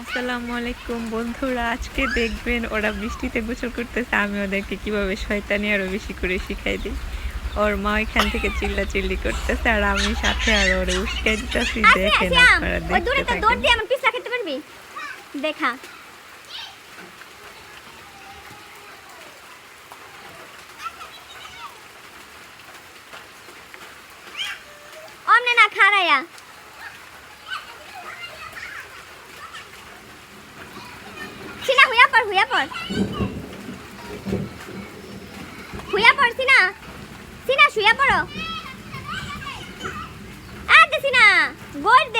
আসসালামু আলাইকুম বন্ধুরা আজকে দেখবেন ওরা বৃষ্টিতে গোসল করতেছে আমি ওদেরকে কীভাবে শয়তানি আরও বেশি করে শিখাই দিই। ওর মা এখান থেকে চিল্লা চিল্লি করতেছে আর আমি সাথে আর ওরে উস্কাই দিতেছি দেখেন আপনারা দূরে দেখতে তো দৌড় থাকেন দেখা। অমনে না খারায়া সিনা হুইয়া পর হুইয়া পর। হুইয়া পর সিনা। সিনা শুয়া পড়ো। আ দে সিনা গোর দে।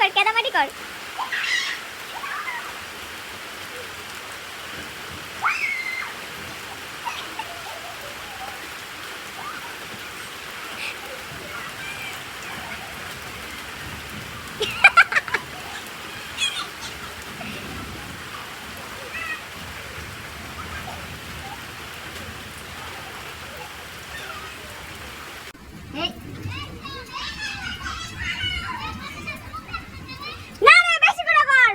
কর কেদামাটি কর না না বেশি করে কর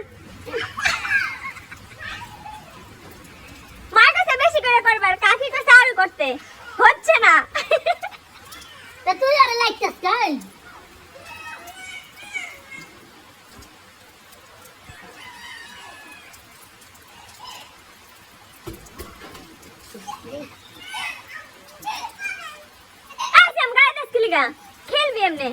মার কাছে বেশি করে করবার কাকি কাছে আরও করতে হচ্ছে না তা তুই আর লাইকতাস কাই আজ আম গায়ে খেলবি এমনে?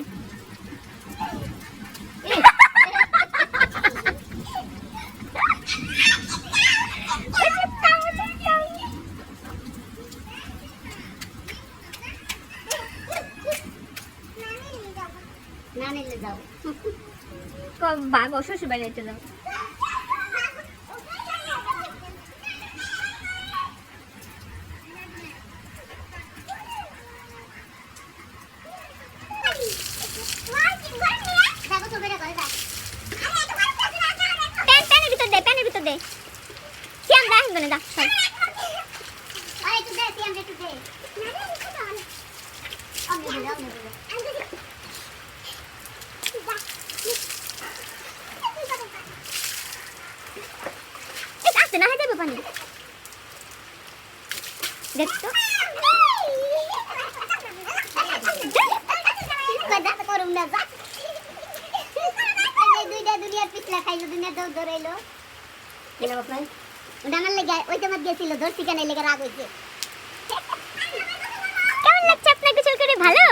না নিলে যাও বাগো শ্বশুর বাড়ি যাও দেখো তো বেটা করে প্যান প্যানের ভিতর দে ভিতর দে শ্যাম দা সর। আরে একটু দে তুই একটু দে অমনি দে অমনি দে এই আসতে না হেঁটে পানি দেখ তো করুম না যে দুইটা দুনিয়ার পিছলা খাইলো দুনিয়া দৌড় দৌড়াইলো কেন বাপাই ওটা আমার লেগে, ওই তোমার ধরছি কেন লেগে হইছে কেমন লাগছে আপনাকে করে? ভালো?